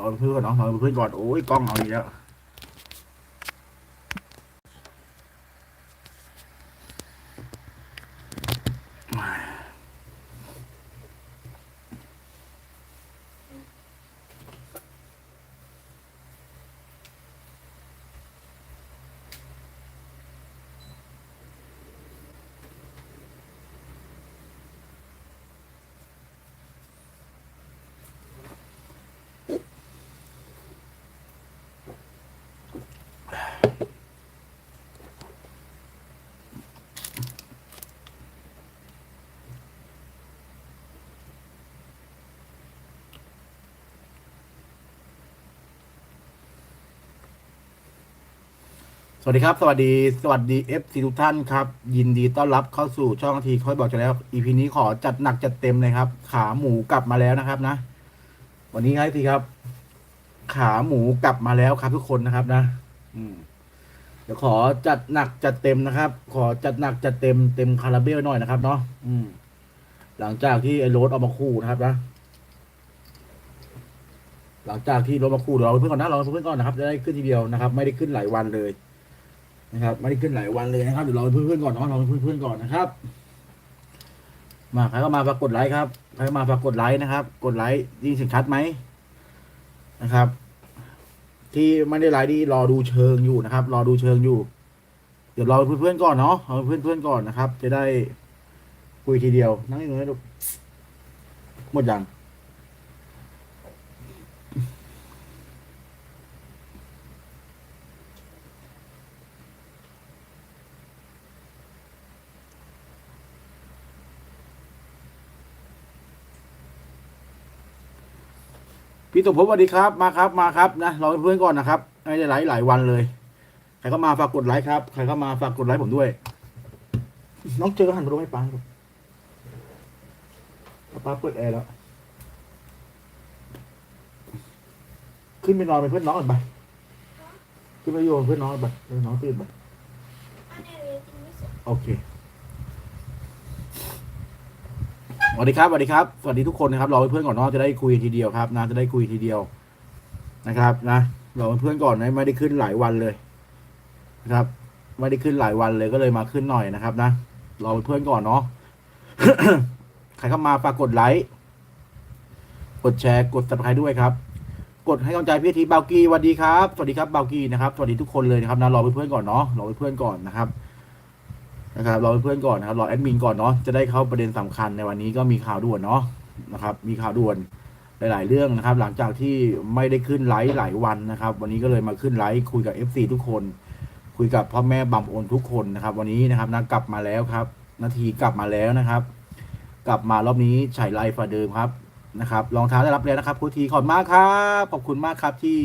รอเพื่อนก่อนเนาะรอเพื่อนก่อนโอ้ยกล้องเอาอีกแล้ว สวัสดีครับ สวัสดีสวัสดีเอฟซีทุกท่านครับ ยินดีต้อนรับเข้าสู่ช่องทีค่อยบอกจะแล้วอีพีนี้ขอจัดหนักจัดเต็มเลยครับ ขาหมูกลับมาแล้วนะครับนะ วันนี้ครับทีครับ ขาหมูกลับมาแล้วครับ ทุกคนนะครับนะ อืมเดี๋ยวขอจัดหนักจัดเต็มนะครับ ขอจัดหนักจัดเต็มเต็มคาราเบลหน่อยนะครับเนาะอืม หลังจากที่ไอ้โรสเอามาคู่นะครับนะหลังจากที่รถมาคู่เดี๋ยวเราเพื่อนก่อนนะเราเพื่อนก่อนนะครับ จะได้ขึ้นทีเดียวนะครับ ไม่ได้ขึ้นหลายวันเลย นะครับไม่ได้ขึ้นหลายวันเลยนะครับเดี๋ยวเราเพื่อนๆก่อนเนาะเราเพื่อนๆก่อนนะครับ มาใครก็มาฝากกดไลค์ครับใครก็มาฝากกดไลค์นะครับ กดไลค์ยินสียงชัดไหมนะครับ ที่ไม่ได้ไลค์ที่รอดูเชิงอยู่นะครับ รอดูเชิงอยู่ เดี๋ยวรอเพื่อนๆก่อนเนาะเอาเพื่อนๆก่อนนะครับ จะได้คุยทีเดียวนั่งอยู่นะลูกหมดยัง พี่สุภพสวัสดีครับ มาครับ มาครับนะรอเพื่อนๆก่อนนะครับไม่ได้ไลฟ์หลายวันเลย ใครเข้ามาฝากกดไลค์ครับ ใครเข้ามาฝากกดไลค์ผมด้วย น้องเจอหันมาดูไม่ปังครับป้าเปิดแอร์แล้ว ขึ้นไปนอนเป็นเพื่อนน้องก่อนไปขึ้นไปอยู่เป็นเพื่อนน้องก่อนไปเออน้องตื่นไปโอเค สวัสดีครับสวัสดีครับสวัสดีทุกคนนะครับรอเพื่อนก่อนเนาะจะได้คุยทีเดียวครับนะจะได้คุยทีเดียวนะครับนะรอเพื่อนก่อนนะไม่ได้ขึ้นหลายวันเลยนะครับ ไม่ได้ขึ้นหลายวันเลยก็เลยมาขึ้นหน่อยนะครับ นะรอเพื่อนก่อนเนาะใครเข้ามาฝากกดไลค์กดแชร์กด subscribe ด้วยครับกดให้กำลังใจพี่ทีเบากีสวัสดีครับ สวัสดีครับเบากีนะครับ สวัสดีทุกคนเลยนะครับนะรอเพื่อนก่อนเนาะรอเพื่อนก่อนนะครับ นะครับรอเพื่อนก่อนนะครับรอแอดมินก่อนเนาะจะได้เข้าประเด็นสำคัญในวันนี้ก็มีข่าวด่วนเนาะนะครับ มีข่าวด่วนหลาย ๆ เรื่องนะครับ หลังจากที่ไม่ได้ขึ้นไลฟ์หลายวันนะครับ วันนี้ก็เลยมาขึ้นไลฟ์คุยกับ FC ทุกคน คุยกับพ่อแม่บัมโอนทุกคนนะครับ วันนี้นะครับนะกลับมาแล้วครับ นาทีกลับมาแล้วนะครับ กลับมารอบนี้ฉายไลฟ์ฝ่าเดิมครับนะครับรองเท้าได้รับแล้วนะครับคุณทีขอบมากครับขอบคุณมากครับที่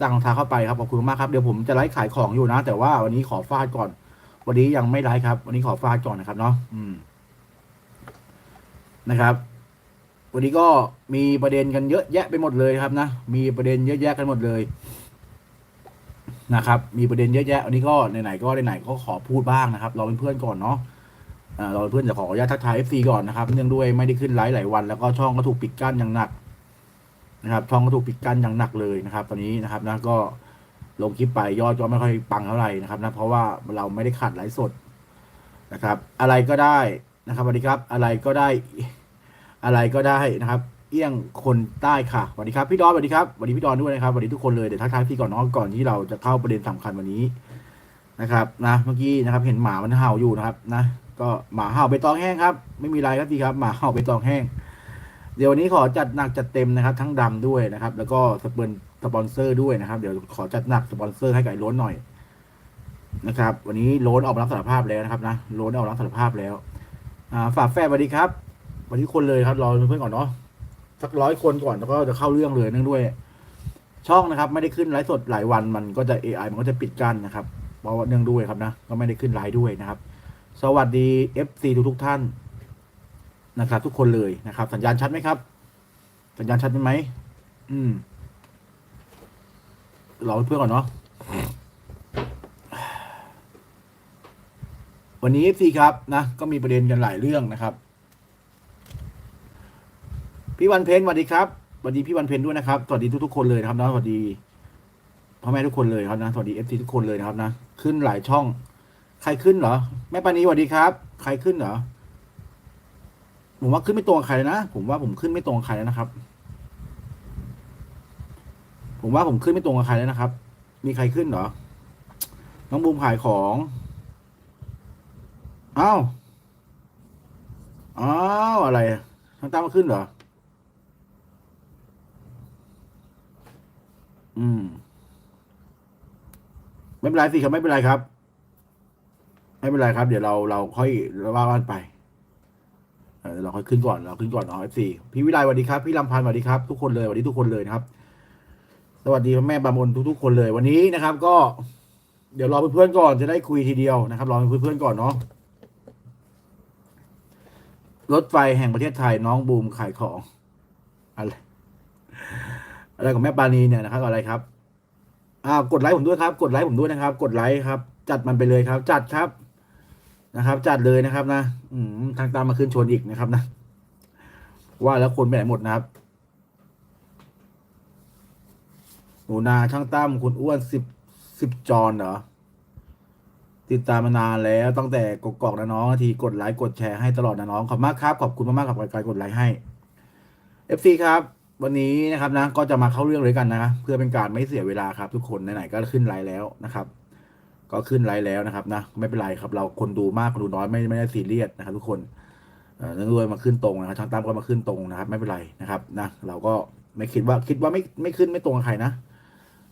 สั่งรองเท้าเข้าไปครับขอบคุณมากครับเดี๋ยวผมจะไลฟ์ขายของอยู่นะ แต่ว่าวันนี้ขอฟาดก่อน วันนี้ยังไม่ไลฟ์ครับ วันนี้ขอฟาดก่อนนะครับเนาะอืมนะครับ วันนี้ก็มีประเด็นกันเยอะแยะไปหมดเลยครับนะมีประเด็นเยอะแยะกันหมดเลยนะครับ มีประเด็นเยอะแยะวันนี้ก็ไหนๆก็ไหนๆก็ขอพูดบ้างนะครับ เราเป็นเพื่อนก่อนเนาะเราเป็นเพื่อนจะขออนุญาตทักทายเอฟซีก่อนนะครับเนื่องด้วยไม่ได้ขึ้นไลฟ์หลายวัน แล้วก็ช่องก็ถูกปิดกั้นอย่างหนักนะครับ ช่องก็ถูกปิดกั้นอย่างหนักเลยนะครับ ตอนนี้นะครับนะก็ ลงคลิปไปยอดก็ไม่ค่อยปังเท่าไหร่นะครับนะเพราะว่าเราไม่ได้ขัดไลฟ์สดนะครับ อะไรก็ได้นะครับสวัสดีครับ อะไรก็ได้ อะไรก็ได้นะครับ เอี้ยงคนใต้ค่ะสวัสดีครับพี่ดอนสวัสดีครับสวัสดีพี่ดอนด้วยนะครับสวัสดีทุกคนเลยเดี๋ยวทักทายพี่ก่อนน้องก่อนที่เราจะเข้าประเด็นสำคัญวันนี้นะครับนะเมื่อกี้นะครับเห็นหมามันเห่าอยู่นะครับนะก็หมาเห่าใบตองแห้งครับ ไม่มีไรครับพี่ครับหมาเห่าใบตองแห้ง เดี๋ยววันนี้ขอจัดหนักจัดเต็มนะครับ ทั้งดำด้วยนะครับ แล้วก็สเปิร์ สปอนเซอร์ด้วยนะครับ เดี๋ยวขอจัดหนักสปอนเซอร์ให้ไก่ล้นหน่อยนะครับ วันนี้โล้นออกมารับสารภาพแล้วนะครับนะโล้นออกมารับสารภาพแล้ว อ่าฝากแฟนสวัสดีครับสวัสดีทุกคนเลยครับรอเพื่อนก่อนเนาะสักร้อยคนก่อนแล้วก็จะเข้าเรื่องเลยเนื่องด้วย ช่องนะครับ ไม่ได้ขึ้นไลฟ์สดหลายวันมันก็จะ AI มันก็จะปิดกั้นนะครับเพราะว่าเนื่องด้วยครับนะก็ไม่ได้ขึ้นไลฟ์ด้วยนะครับ สวัสดี FC ทุกทุกท่านนะครับ ทุกคนเลยนะครับ สัญญาณชัดไหมครับ สัญญาณชัดไหมอืม รอเพื่อนก่อนเนาะวันนี้ FC ครับนะก็มีประเด็นกันหลายเรื่องนะครับ พี่วันเพ็ญสวัสดีครับสวัสดีพี่วันเพ็ญด้วยนะครับสวัสดีทุกๆคนเลยนะครับนะสวัสดีพ่อแม่ทุกคนเลยครับนะสวัสดีเอฟซีทุกคนเลยนะครับนะขึ้นหลายช่อง ใครขึ้นเหรอแม่ปานีสวัสดีครับ ใครขึ้นเหรอผมว่าขึ้นไม่ตรงใครนะ ผมว่าผมขึ้นไม่ตรงใครแล้วนะครับ ผมว่าผมขึ้นไม่ตรงกับใครแล้วนะครับ มีใครขึ้นเหรอ น้องบูมขายของ อ้าวอ้าวอะไรทางตามมาขึ้นเหรอ อืม ไม่เป็นไรสิครับไม่เป็นไรครับ ไม่เป็นไรครับ เดี๋ยวเราเราค่อยว่ากันไปเออเราค่อยขึ้นก่อนเราขึ้นก่อนเนาะเอฟซีพี่วิไลสวัสดีครับ พี่ลำพันธ์สวัสดีครับ ทุกคนเลยสวัสดีทุกคนเลยนะครับ สวัสดีพ่อแม่บามนทุกๆคนเลยวันนี้นะครับ ก็เดี๋ยวรอเพื่อนๆก่อนจะได้คุยทีเดียวนะครับรอเพื่อนๆก่อนเนาะรถไฟแห่งประเทศไทยน้องบูมขายของอะไรอะไรของแม่ปานีเนี่ยนะครับอะไรครับ อ่ากดไลค์ผมด้วยครับ กดไลค์ผมด้วยนะครับ กดไลค์ครับ จัดมันไปเลยครับ จัดครับนะครับ จัดเลยนะครับ นะ อืมทางตามมาขึ้นชนอีกนะครับนะ ว่าแล้วคนไปไหนหมดนะครับ หนูนาช่างตั้มคุณอ้วนสิบสิบจอนเหรอ ติดตามมานานแล้วตั้งแต่กกอกนะน้องทีกดไลค์กดแชร์ให้ตลอดนะน้องขอบคุณมากครับ ขอบคุณมากๆกับการกดไลค์ให้ FC ครับ วันนี้นะครับนะ ก็จะมาเข้าเรื่องเลยกันนะเพื่อเป็นการไม่เสียเวลาครับ ทุกคนไหนๆก็ขึ้นไลค์แล้วนะครับ ก็ขึ้นไลค์แล้วนะครับนะไม่เป็นไรครับ เราคนดูมากคนดูน้อยไม่ไม่ได้ซีเรียสนะครับ ทุกคนเออเนื่องด้วยมาขึ้นตรงนะครับช่างตั้มก็มาขึ้นตรงนะครับ ไม่เป็นไรนะครับนะเราก็ไม่คิดว่าคิดว่าไม่ไม่ขึ้นไม่ตรงกับใครนะ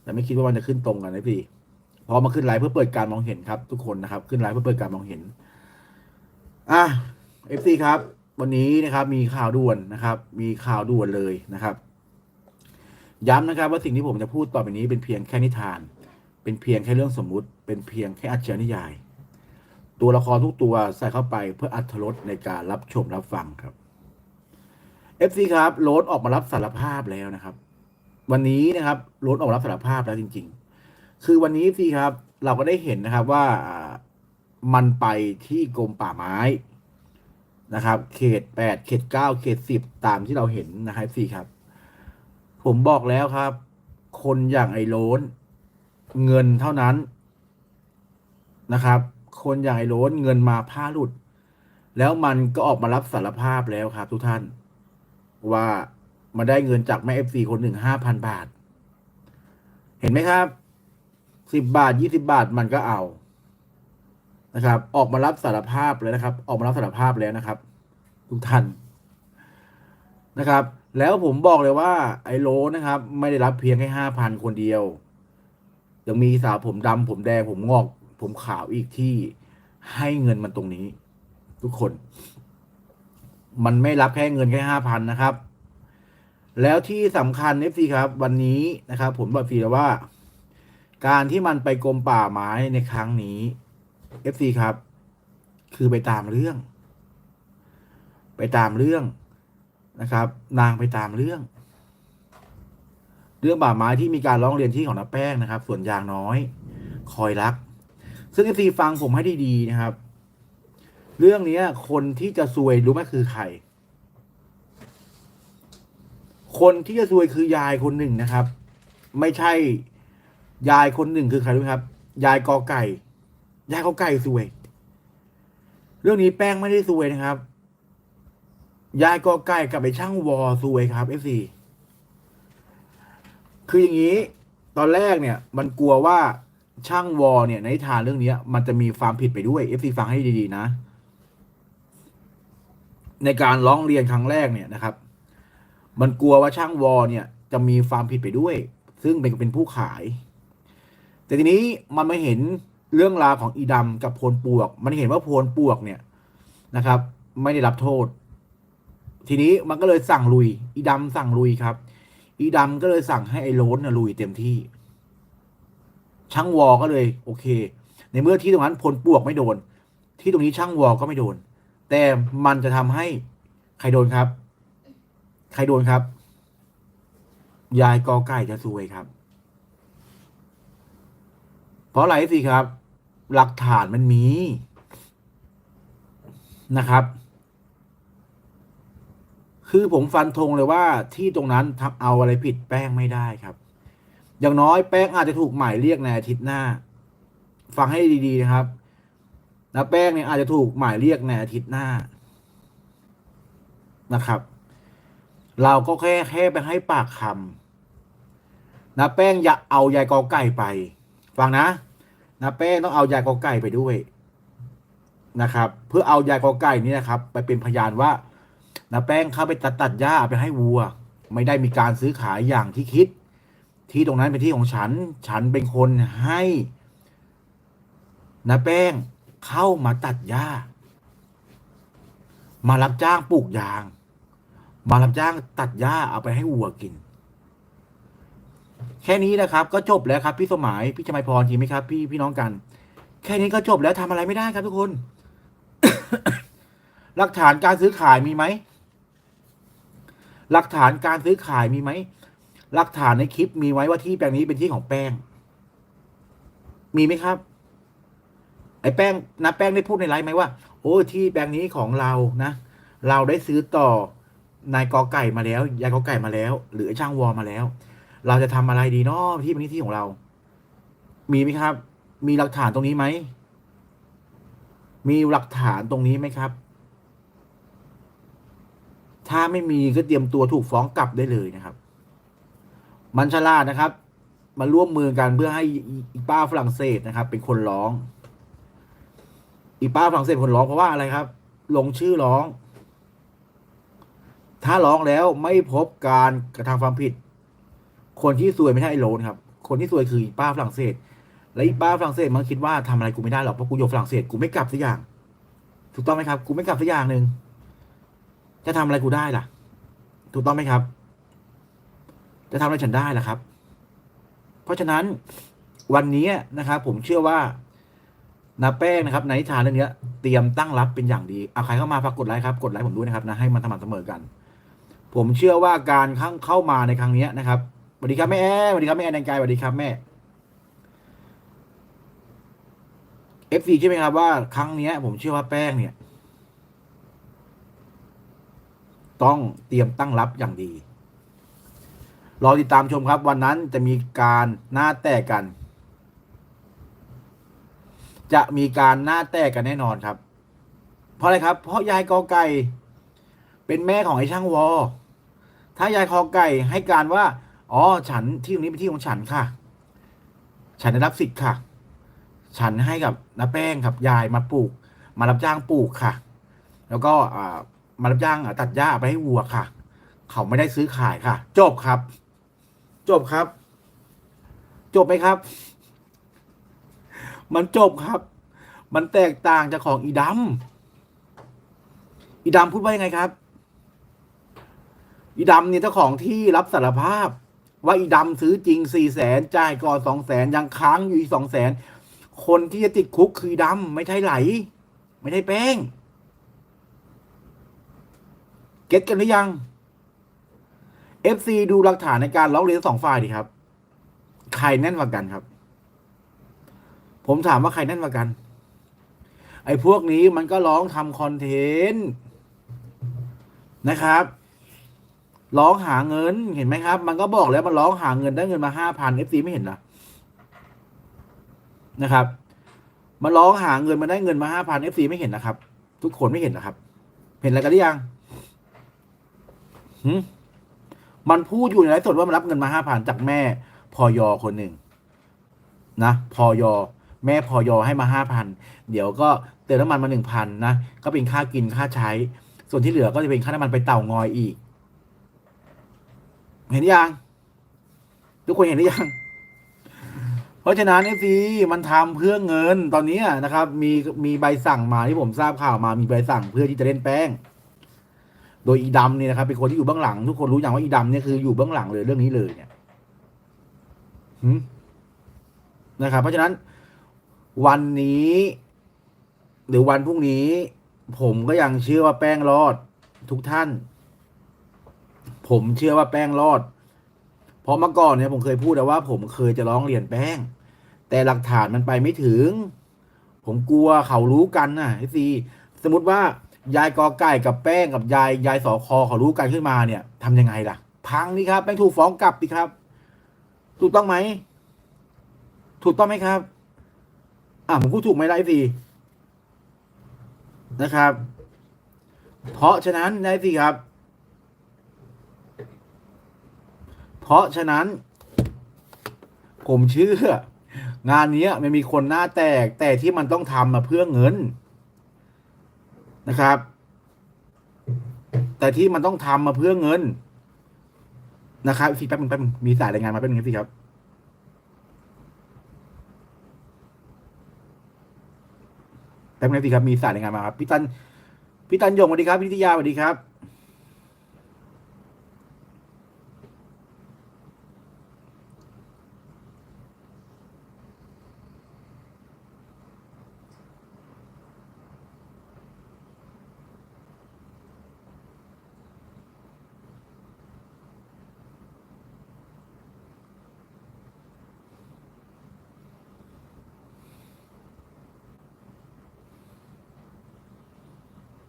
แต่ไม่คิดว่ามันจะขึ้นตรงกันนะพี่พอมาขึ้นไลฟ์เพื่อเปิดการมองเห็นครับ ทุกคนนะครับ ขึ้นไลฟ์เพื่อเปิดการมองเห็น อะเอฟซีครับ วันนี้นะครับ มีข่าวด่วนนะครับ มีข่าวด่วนเลยนะครับ ย้ำนะครับ ว่าสิ่งที่ผมจะพูดต่อไปนี้เป็นเพียงแค่นิทาน เป็นเพียงแค่เรื่องสมมุติ เป็นเพียงแค่อัจฉรินิยาย ตัวละครทุกตัวใส่เข้าไปเพื่ออัธรสในการรับชมรับฟังครับ FC ครับโรสออกมารับสารภาพแล้วนะครับ วันนี้นะครับโรสออกรับสารภาพแล้วจริง ๆ คือวันนี้สิครับ เราก็ได้เห็นนะครับว่ามันไปที่กรมป่าไม้นะครับ เขตแปดเขตเก้าเขตสิบตามที่เราเห็นนะครับสิครับ ผมบอกแล้วครับ คนอย่างไอ้โรนเงินเท่านั้นนะครับ คนอย่างไอ้โรนเงินมาผ้าหลุด แล้วมันก็ออกมารับสารภาพแล้วครับ ทุกท่านว่า มาได้เงินจากแม่เอฟซีคนหนึ่งห้าพันบาท เห็นไหมครับสิบบาทยี่สิบาทมันก็เอานะครับ ออกมารับสารภาพเลยนะครับ ออกมารับสารภาพแล้วนะครับ ทุกท่านนะครับ แล้วผมบอกเลยว่า ไอ้โลนะครับ ไม่ได้รับเพียงแค่ห้าพันคนเดียว ยังมีสาวผมดำผมแดงผมงอก ผมขาวอีกที่ให้เงินมันตรงนี้ ทุกคน มันไม่รับแค่เงินแค่ห้าพันนะครับ แล้วที่สำคัญเอฟซีครับ วันนี้นะครับ ผมบอกฟีแล้วว่า การที่มันไปกรมป่าไม้ในครั้งนี้เอฟซีครับ คือไปตามเรื่อง ไปตามเรื่องนะครับ นางไปตามเรื่อง เรื่องป่าไม้ที่มีการร้องเรียนที่ของน้าแป้งนะครับ ส่วนยางน้อย คอยรัก ซึ่งเอฟซีฟังผมให้ดีๆนะครับ เรื่องนี้คนที่จะซวยรู้ไหมคือใคร คนที่จะซวยคือยายคนหนึ่งนะครับ ไม่ใช่ยายคนหนึ่งคือใครรู้ครับ ยายกอไก่ ยายกอไก่ซวย เรื่องนี้แป้งไม่ได้ซวยนะครับ ยายกอไก่กับไปช่างวอซวยครับเอฟซีคืออย่างนี้ ตอนแรกเนี่ย มันกลัวว่าช่างวอเนี่ย ในทานเรื่องนี้มันจะมีความผิดไปด้วยเอฟซีฟังให้ดีๆนะ ในการร้องเรียนครั้งแรกเนี่ยนะครับ มันกลัวว่าช่างวอเนี่ยจะมีความผิดไปด้วย ซึ่งเป็นเป็นผู้ขาย แต่ทีนี้มันมาเห็นเรื่องราวของอีดำกับโพลปวก มันเห็นว่าโพลปวกเนี่ยนะครับ ไม่ได้รับโทษ ทีนี้มันก็เลยสั่งลุย อีดำสั่งลุยครับ อีดำก็เลยสั่งให้ไอ้โลนนะลุยเต็มที่ ช่างวอก็เลย โอเค ในเมื่อที่ตรงนั้นพลปวกไม่โดน ที่ตรงนี้ช่างวอก็ไม่โดน แต่มันจะทำให้ใครโดนครับ ใครโดนครับ ยายกอไก่จะซวยครับ เพราะอะไรสิครับ หลักฐานมันมีนะครับ คือผมฟันธงเลยว่าที่ตรงนั้นทำเอาอะไรผิดแป้งไม่ได้ครับ อย่างน้อยแป้งอาจจะถูกหมายเรียกในอาทิตย์หน้า ฟังให้ดีๆนะครับนะแป้งเนี่ยอาจจะถูกหมายเรียกในอาทิตย์หน้านะครับ เราก็แค่แค่ไปให้ปากคำนะแป้งอย่าเอายายกอไก่ไป ฟังนะนะแป้งต้องเอายายกอไก่ไปด้วยนะครับ เพื่อเอายายกอไก่นี่นะครับ ไปเป็นพยานว่านะแป้งเข้าไปตัดตัดหญ้าไปให้วัว ไม่ได้มีการซื้อขายอย่างที่คิด ที่ตรงนั้นเป็นที่ของฉัน ฉันเป็นคนให้นะแป้งเข้ามาตัดหญ้า มารับจ้างปลูกยาง มารับจ้างตัดหญ้าเอาไปให้วัวกิน แค่นี้นะครับ ก็จบแล้วครับ พี่สมัยพี่ชมัยพรจริงไหมครับ พี่พี่น้องกัน แค่นี้ก็จบแล้วทำอะไรไม่ได้ครับทุกคน หลักฐานการซื้อขายมีไหมหลักฐานการซื้อขายมีไหมหลักฐานในคลิปมีไว้ว่าที่แปลงนี้เป็นที่ของแป้ง มีไหมครับ ไอ้แป้งนะแป้งได้พูดในไลฟ์ไหมว่า โอ้ที่แปลงนี้ของเรานะ เราได้ซื้อต่อ นายกอไก่มาแล้ว ยายกอไก่มาแล้ว หรือช่างวอมาแล้ว เราจะทำอะไรดีเนาะที่เป็นที่ของเรา มีไหมครับ มีหลักฐานตรงนี้ไหม มีหลักฐานตรงนี้ไหมครับ ถ้าไม่มีก็เตรียมตัวถูกฟ้องกลับได้เลยนะครับ มันฉลาดนะครับ มาร่วมมือกันเพื่อให้อีป้าฝรั่งเศสนะครับ เป็นคนร้อง อีป้าฝรั่งเศสคนร้องเพราะว่าอะไรครับ ลงชื่อร้อง ถ้าร้องแล้วไม่พบการกระทำความผิด คนที่ซวยไม่ใช่ไอ้โลนครับ คนที่ซวยคืออีป้าฝรั่งเศส และอีป้าฝรั่งเศสมันคิดว่าทำอะไรกูไม่ได้หรอกเพราะกูอยู่ฝรั่งเศสกูไม่กลับสักอย่าง ถูกต้องไหมครับ กูไม่กลับสักอย่างหนึ่งจะทำอะไรกูได้ล่ะ ถูกต้องไหมครับ จะทำอะไรฉันได้ล่ะครับ เพราะฉะนั้นวันนี้นะครับผมเชื่อว่านาแป้งนะครับในนิทานเรื่องนี้เตรียมตั้งรับเป็นอย่างดี เอาใครเข้ามาฝากกดไลค์ครับ กดไลค์ผมด้วยนะครับนะให้มันสม่ำเสมอกัน ผมเชื่อว่าการเข้าเข้ามาในครั้งนี้นะครับสวัสดีครับแม่แอสวัสดีครับแม่แอนแดงกายสวัสดีครับแม่เอฟซีใช่ไหมครับว่าครั้งนี้ผมเชื่อว่าแป้งเนี่ย ต้องเตรียมตั้งรับอย่างดี รอติดตามชมครับ วันนั้นจะมีการหน้าแตกกัน จะมีการหน้าแตกกันแน่นอนครับ เพราะอะไรครับ เพราะยายกอไก่เป็นแม่ของไอ้ช่างวอ ถ้ายายคอไก่ให้การว่า อ๋อ ฉันที่ตรงนี้เป็นที่ของฉันค่ะ ฉันได้รับสิทธิ์ค่ะ ฉันให้กับน้าแป้งครับยายมาปลูก มารับจ้างปลูกค่ะ แล้วก็มารับจ้างตัดหญ้าไปให้วัวค่ะ เขาไม่ได้ซื้อขายค่ะ จบครับ จบครับ จบไหมครับ มันจบครับ มันแตกต่างจากของอีดำอีดำพูดว่ายังไงครับ อีดำเนี่ยเจ้าของที่รับสารภาพ ว่าอีดำซื้อจริงสี่แสนจ่ายก่อนสองแสนยังค้างอยู่อีกสองแสนคนที่จะติดคุกคือดำไม่ใช่ไหล ไม่ใช่แป้ง เก็ตกันหรือยัง FC ดูหลักฐานในการร้องเรียนสองฝ่ายดีครับ ใครแน่นกว่ากันครับ ผมถามว่าใครแน่นกว่ากัน ไอ้พวกนี้มันก็ร้องทำคอนเทนต์นะครับ ร้องหาเงินเห็นไหมครับ มันก็บอกแล้วมันร้องหาเงินได้เงินมาห้าพันเอฟซีไม่เห็นเหรอนะครับ มันร้องหาเงินมาได้เงินมาห้าพันเอฟซีไม่เห็นนะครับ ทุกคนไม่เห็นนะครับ เห็นอะไรกันหรือยังหืมมันพูดอยู่ในไลฟ์สดว่ามันรับเงินมาห้าพันจากแม่พอยอคนหนึ่งนะพอยอแม่พอยอให้มาห้าพันเดี๋ยวก็เติมน้ำมันมาหนึ่งพันนะก็เป็นค่ากินค่าใช้ ส่วนที่เหลือก็จะเป็นค่าน้ำมันไปเต่างอยอีก เห็นยังทุกคนเห็นหรือยัง เพราะฉะนั้นเอฟซีมันทำเพื่อเงินตอนนี้นะครับ มีมีใบสั่งมาที่ผมทราบข่าวมามีใบสั่งเพื่อที่จะเล่นแป้ง โดยอีดำเนี่ยนะครับเป็นคนที่อยู่เบื้องหลัง ทุกคนรู้อย่างว่าอีดำเนี่ยคืออยู่เบื้องหลังเลยเรื่องนี้เลยเนี่ยนะครับ เพราะฉะนั้น วันนี้ หรือวันพรุ่งนี้ ผมก็ยังเชื่อว่าแป้งรอดทุกท่าน ผมเชื่อว่าแป้งรอด เพราะเมื่อก่อนเนี่ยผมเคยพูดแล้วว่า ผมเคยจะร้องเรียนแป้ง แต่หลักฐานมันไปไม่ถึง ผมกลัวเขารู้กันนะไอซีสมมติว่ายายกอไก่กับแป้งกับยายยายสอคอเขารู้กันขึ้นมาเนี่ยทำยังไงล่ะ พังนี่ครับ แป้งถูกฟ้องกลับดิครับ ถูกต้องไหม ถูกต้องไหมครับ อะผมพูดถูกไหมล่ะไอซีนะครับ เพราะฉะนั้นไอซีครับ เพราะฉะนั้น ผมเชื่อ งานนี้มันมีคนหน้าแตกแต่ที่มันต้องทำมาเพื่อเงินนะครับ แต่ที่มันต้องทำมาเพื่อเงิน นะครับพี่แป๊บนึงแป๊บนึงมีสายรายงานมาแป๊บนึงสิครับแป๊บนึงสิครับมีสายรายงานมาครับพี่ตันพี่ตันยงสวัสดีครับพี่ทิยาสวัสดีครับ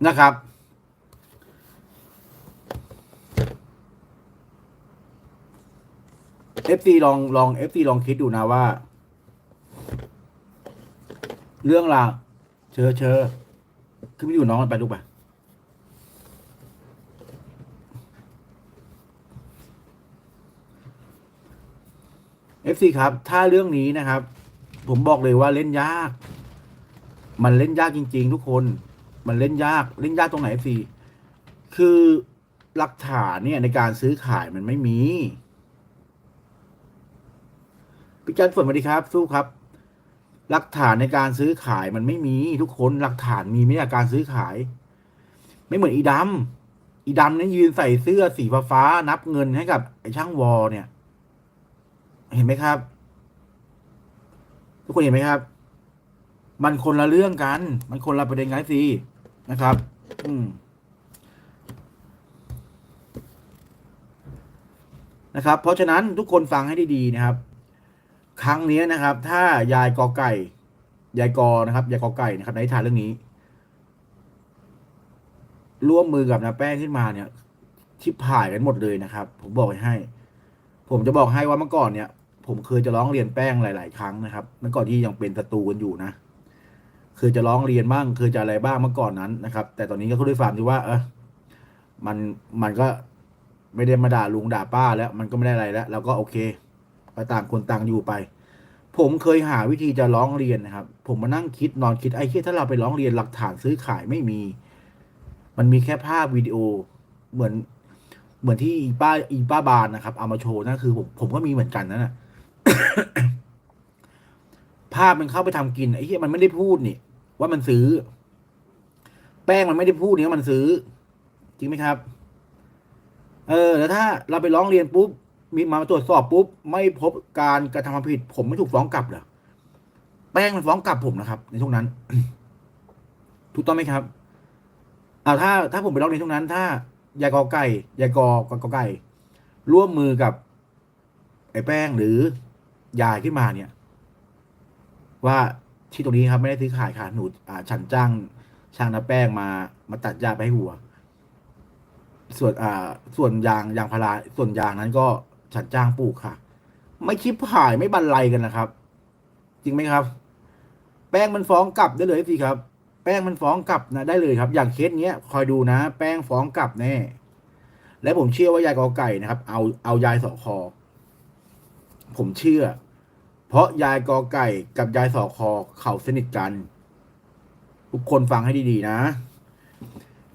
นะครับ FC ลองลอง FC ลองคิดดูนะว่า เรื่องราวเชอเชอขึ้นไปอยู่น้องกันไปลูกไป FC ครับ ถ้าเรื่องนี้นะครับ ผมบอกเลยว่าเล่นยาก มันเล่นยากจริง ๆ ทุกคน มันเล่นยากเล่นยากตรงไหน FC คือหลักฐานเนี่ยในการซื้อขายมันไม่มีพี่จันฝนสวัสดีครับ สู้ครับ หลักฐานในการซื้อขายมันไม่มีทุกคนหลักฐานมีไม่ใช่การซื้อขาย ไม่เหมือนอีดำอีดำเนี่ยยืนใส่เสื้อสีฟ้าๆนับเงินให้กับไอ้ช่างวอเนี่ย เห็นไหมครับ ทุกคนเห็นไหมครับ มันคนละเรื่องกัน มันคนละประเด็นกันสิ นะครับ อืมนะครับ เพราะฉะนั้นทุกคนฟังให้ดีๆนะครับ ครั้งนี้นะครับ ถ้ายายกอไก่ ยายกอนะครับยายกอไก่นะครับในนิทานเรื่องนี้ ร่วมมือกับนาแป้งขึ้นมาเนี่ยชิบหายกันหมดเลยนะครับ ผมบอกให้ ผมจะบอกให้ว่าเมื่อก่อนเนี่ย ผมเคยจะร้องเรียนแป้งหลาย ๆ ครั้งนะครับเมื่อก่อนที่ยังเป็นศัตรูกันอยู่นะ เคยจะร้องเรียนบ้างเคยจะอะไรบ้างเมื่อก่อนนั้นนะครับ แต่ตอนนี้ก็ด้วยความที่ว่า เออมันมันก็ไม่ได้มาด่าลุงด่าป้าแล้ว มันก็ไม่ได้อะไรแล้วเราก็โอเคก็ต่างคนต่างอยู่ไป ผมเคยหาวิธีจะร้องเรียนนะครับ ผมมานั่งคิดนอนคิดไอ้ที่ถ้าเราไปร้องเรียนหลักฐานซื้อขายไม่มี มันมีแค่ภาพวิดีโอเหมือนเหมือนที่อีป้าอีป้าบานนะครับเอามาโชว์นั่นคือผมผมก็มีเหมือนกันนั่นนะ ภาพมันเข้าไปทำกินไอ้ที่มันไม่ได้พูดนี่ ว่ามันซื้อ แป้งมันไม่ได้พูดนี่ว่ามันซื้อ จริงไหมครับ เออ แล้วถ้าเราไปร้องเรียนปุ๊บมีมาตรวจสอบปุ๊บไม่พบการกระทำความผิด ผมไม่ถูกฟ้องกลับเหรอแป้งมันฟ้องกลับผมนะครับ ในช่วงนั้น ถูกต้องไหมครับอ่าถ้า ถ้าผมไปร้องเรียนช่วงนั้น ถ้ายายกอไก่ยายกอกอกอไก่ร่วมมือกับ ไอ้แป้งหรือยายขึ้นมาเนี่ย ว่าที่ตรงนี้ครับไม่ได้ซื้อขายค่ะหนูอ่าฉันจ้างช่างน้าแป้งมามาตัดหญ้าไปให้วัว ส่วนอ่า ส่วนยางยางพาราส่วนยางนั้นก็ฉันจ้างปลูกค่ะ ไม่ชิบหายไม่บันไลกันนะครับ จริงไหมครับ แป้งมันฟ้องกลับได้เลยสิครับ แป้งมันฟ้องกลับนะได้เลยครับ อย่างเคสเนี้ย คอยดูนะ แป้งฟ้องกลับแน่และผมเชื่อว่ายายกอไก่นะครับ เอาเอายายสอคอผมเชื่อ เพราะยายกอไก่กับยายสอคอเขาสนิทกัน ทุกคนฟังให้ดีๆนะ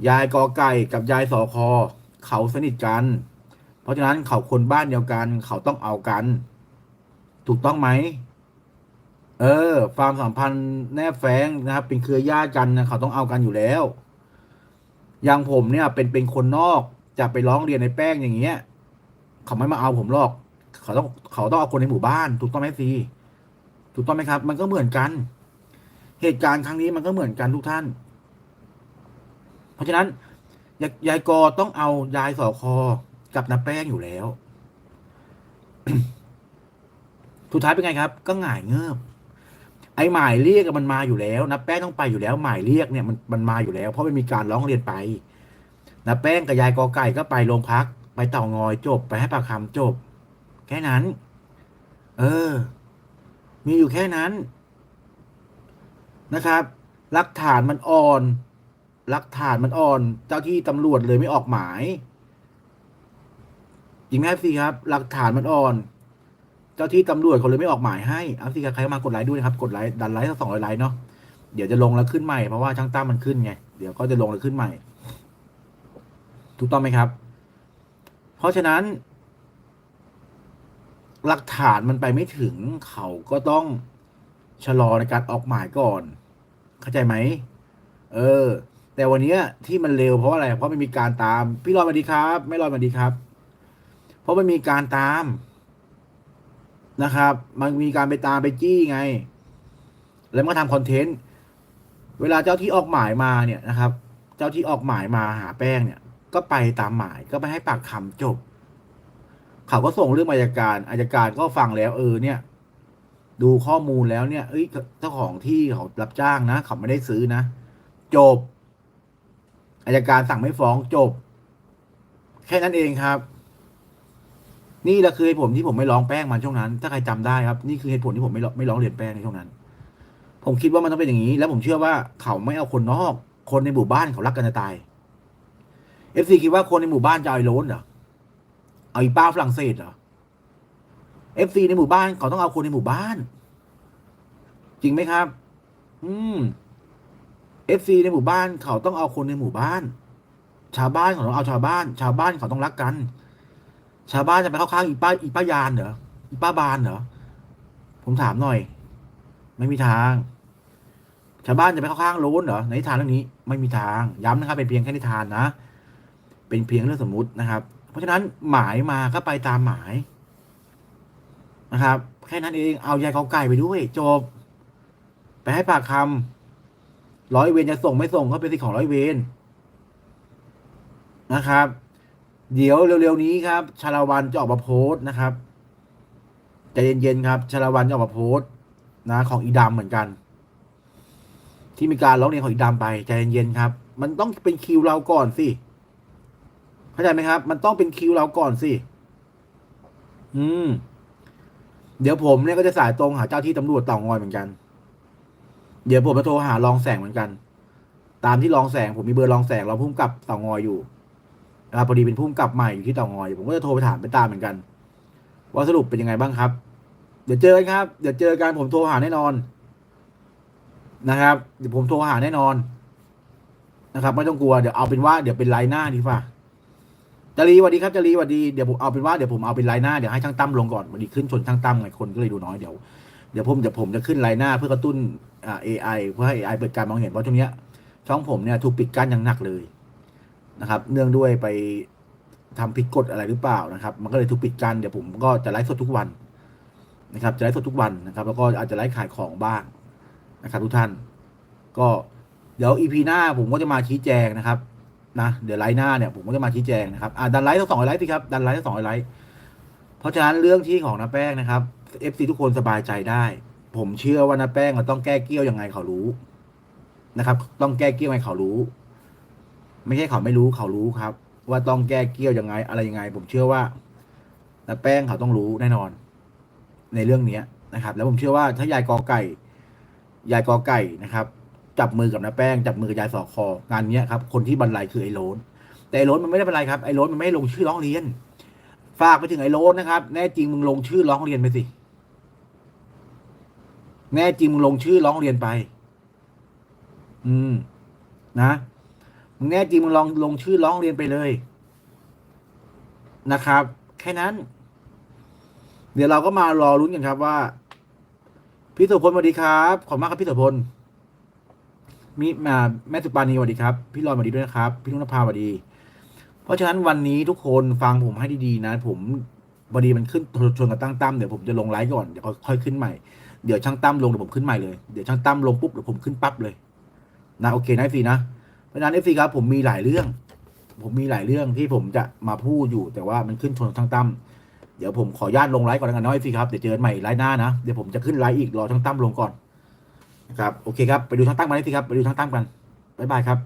ยายกอไก่กับยายสอคอเขาสนิทกัน เพราะฉะนั้นเขาคนบ้านเดียวกัน เขาต้องเอากัน ถูกต้องไหมเออความสัมพันธ์แนบแฝงนะครับ เป็นเครือญาติกันนะเขาต้องเอากันอยู่แล้ว อย่างผมเนี่ยเป็นเป็นคนนอกจะไปร้องเรียนในแป้งอย่างเงี้ย เขาไม่มาเอาผมหรอก เขาต้องเขาต้องเอาคนในหมู่บ้าน ถูกต้องไหมซีถูกต้องไหมครับ มันก็เหมือนกัน เหตุการณ์ครั้งนี้มันก็เหมือนกันทุกท่าน เพราะฉะนั้นยายายกอต้องเอายายสอคอกับน้าแป้งอยู่แล้วสุดท้ายเป็นไงครับ ก็หงายเงิบอ้หมายเรียกมันมาอยู่แล้วนะแป้งต้องไปอยู่แล้ว หมายเรียกเนี่ยมันมันมาอยู่แล้ว เพราะมันมีการร้องเรียนไปนะแป้งกับยายกอไก่ก็ไปโรงพัก ไปเต่างอยจบ ไปให้ปากคำจบ แค่นั้น เออ มีอยู่แค่นั้นนะครับหลักฐานมันอ่อนหลักฐานมันอ่อน เจ้าที่ตำรวจเลยไม่ออกหมายจริงไหมครับสิครับ หลักฐานมันอ่อน เจ้าที่ตำรวจเขาเลยไม่ออกหมายให้เอาสิครับใครมากดไลค์ด้วยนะครับ กดไลค์ดันไลค์สักสองร้อยไลค์เนาะเดี๋ยวจะลงแล้วขึ้นใหม่เพราะว่าช่างตั้มมันขึ้นไงเดี๋ยวก็จะลงแล้วขึ้นใหม่ ถูกต้องไหมครับ เพราะฉะนั้น หลักฐานมันไปไม่ถึงเขาก็ต้องชะลอในการออกหมายก่อน เข้าใจไหม เออ แต่วันนี้ที่มันเร็วเพราะอะไร เพราะมันมีการตาม พี่รอยสวัสดีครับ ไม่รอยสวัสดีครับ เพราะมันมีการตามนะครับ มันมีการไปตามไปจี้ไง แล้วมันก็ทำคอนเทนต์ เวลาเจ้าที่ออกหมายมาเนี่ยนะครับ เจ้าที่ออกหมายมาหาแป้งเนี่ย ก็ไปตามหมายก็ไปให้ปากคำจบ เขาก็ส่งเรื่องมาอัยการอัยการก็ฟังแล้ว เออเนี่ย ดูข้อมูลแล้วเนี่ย เอ้ยเจ้าของที่เขารับจ้างนะเขาไม่ได้ซื้อนะจบอายการสั่งไม่ฟ้องจบ แค่นั้นเองครับ นี่แหละคือเหตุผลที่ผมไม่ร้องแป้งมันช่วงนั้น ถ้าใครจำได้ครับนี่คือเหตุผลที่ผมไม่ร้องไม่ร้องเรียนแป้งในช่วงนั้น ผมคิดว่ามันต้องเป็นอย่างนี้ แล้วผมเชื่อว่าเขาไม่เอาคนนอก คนในหมู่บ้านเขารักกันจะตายเอฟซีคิดว่าคนในหมู่บ้านจะเอาไอ้โล้นเหรอ เอาอีป้าฝรั่งเศสเหรอเอฟซีในหมู่บ้านเขาต้องเอาคนในหมู่บ้าน จริงไหมครับ อืมเอฟซีในหมู่บ้านเขาต้องเอาคนในหมู่บ้าน ชาวบ้านเขาต้องเอาชาวบ้าน ชาวบ้านเขาต้องรักกัน ชาวบ้านจะไปเข้าข้างอีป้าอีป้ายานเหรออีป้าบานเหรอผมถามหน่อย ไม่มีทาง ชาวบ้านจะไปเข้าข้างโล้นเหรอในนิทานเรื่องนี้ ไม่มีทาง ย้ำนะครับ เป็นเพียงแค่นิทานนะเป็นเพียงเรื่องสมมุตินะครับ เพราะฉะนั้นหมายมาก็ไปตามหมายนะครับ แค่นั้นเองเอายายเขาไก่ไปด้วยจบ ไปให้ปากคำร้อยเวรจะส่งไม่ส่งก็เป็นสิทธิของร้อยเวรนะครับ เดี๋ยวเร็วๆนี้ครับชาละวันจะออกมาโพสต์นะครับใจเย็นๆครับชาละวันจะออกมาโพสต์นะ ของอีดำเหมือนกัน ที่มีการร้องเรียนของอีดำไปใจเย็นๆครับ มันต้องเป็นคิวเราก่อนสิ เข้าใจไหมครับ มันต้องเป็นคิวเราก่อนสิ อืม เดี๋ยวผมเนี่ยก็จะสายตรงหาเจ้าที่ตำรวจเต่างอยเหมือนกัน เดี๋ยวผมจะโทรหารองแสงเหมือนกัน ตามที่รองแสง ผมมีเบอร์รองแสงรองพุ่มกับเต่างอยอยู่นะครับพอดีเป็นพุ่มกับใหม่อยู่ที่เต่างอยผมก็จะโทรไปถามไปตามเหมือนกัน ว่าสรุปเป็นยังไงบ้างครับ เดี๋ยวเจอกันครับ เดี๋ยวเจอกันผมโทรหาแน่นอน นะครับ เดี๋ยวผมโทรหาแน่นอนนะครับ ไม่ต้องกลัวเดี๋ยวเอาเป็นว่าเดี๋ยวเป็นไลน์หน้าดีกว่า จารีสวัสดีครับจารีสวัสดีเดี๋ยวผมเอาเป็นว่าเดี๋ยวผมเอาเป็นไลน์หน้าเดี๋ยวให้ช่างตั้มลงก่อนวันนี้ขึ้นชนช่างตั้มไงคนก็เลยดูน้อยเดี๋ยวเดี๋ยวผมเดี๋ยวผมจะขึ้นไลน์หน้าเพื่อกระตุ้นอ่า AI เพื่อให้ AI เปิดการมองเห็นเพราะช่วงเนี้ยช่องผมเนี่ยถูกปิดกั้นอย่างหนักเลยนะครับ เนื่องด้วยไปทำผิดกฎอะไรหรือเปล่านะครับ มันก็เลยถูกปิดกั้นเดี๋ยวผมก็จะไลฟ์สดทุกวันนะครับ จะไลฟ์สดทุกวันนะครับ แล้วก็อาจจะไลฟ์ขายของบ้างนะครับ ทุกท่าน ก็เดี๋ยวอีพีหน้าผมก็จะมาชี้แจงนะครับ นะ เดี๋ยวไลฟ์หน้าเนี่ยผมก็จะมาชี้แจงนะครับอ่าดันไลฟ์ทั้งสองไลฟ์สิครับดันไลฟ์ทั้งสองไลฟ์เพราะฉะนั้นเรื่องที่ของน้าแป้งนะครับเอฟซีทุกคนสบายใจได้ ผมเชื่อว่าน้าแป้งเราต้องแก้เกี้ยวยังไงเขารู้นะครับ ต้องแก้เกี้ยวยังไงเขารู้ ไม่ใช่เขาไม่รู้เขารู้ครับ ว่าต้องแก้เกี้ยวยังไง อะไรยังไง ผมเชื่อว่าน้าแป้งเขาต้องรู้แน่นอน ในเรื่องเนี้ยนะครับ แล้วผมเชื่อว่าถ้ายายกอไก่ ยายกอไก่นะครับ จับมือกับน้าแป้งจับมือกับยายสอคองานเนี้ยครับคนที่บรรลัยคือไอ้โลนแต่ไอ้โลนมันไม่ได้บรรลัยครับไอ้โลนมันไม่ลงชื่อร้องเรียน ฝากไปถึงไอ้โลนนะครับ แน่จริงมึงลงชื่อร้องเรียนไปสิแน่จริงมึงลงชื่อร้องเรียนไป อืม นะมึงแน่จริงมึงลองลงชื่อร้องเรียนไปเลย นะครับ แค่นั้น เดี๋ยวเราก็มารอรุ้นกันครับว่า พี่สุพลสวัสดีครับ ขอบคุณมากครับพี่สุพล มีมาแม่สุปานีสวัสดีครับ พี่รอนสวัสดีด้วยนะครับ พี่นุนภาสวัสดี เพราะฉะนั้นวันนี้ทุกคนฟังผมให้ดีๆนะ ผมพอดีมันขึ้นชนกับตั้งตั้มเดี๋ยวผมจะลงไลฟ์ก่อนเดี๋ยวค่อยขึ้นใหม่เดี๋ยวช่างตั้มลงเดี๋ยวผมขึ้นใหม่เลยเดี๋ยวช่างตั้มลงปุ๊บเดี๋ยวผมขึ้นปั๊บเลยนะโอเคนะเอฟซีนะเพราะฉะนั้นเอฟซีครับผมมีหลายเรื่อง ผมมีหลายเรื่องที่ผมจะมาพูดอยู่ แต่ว่ามันขึ้นชนช่างตั้มเดี๋ยวผมขออนุญาตลงไลฟ์ก่อนแล้วกันนะเอฟซีครับเดี๋ยวเจอกันใหม่ไลฟ์หน้านะเดี๋ยวผมจะขึ้นไลฟ์อีกรอช่างตั้มลงก่อน นะครับโอเคครับไปดูทั้งตั้งกันเลยสิครับไปดูทั้งตั้งกันบ๊ายบายครับ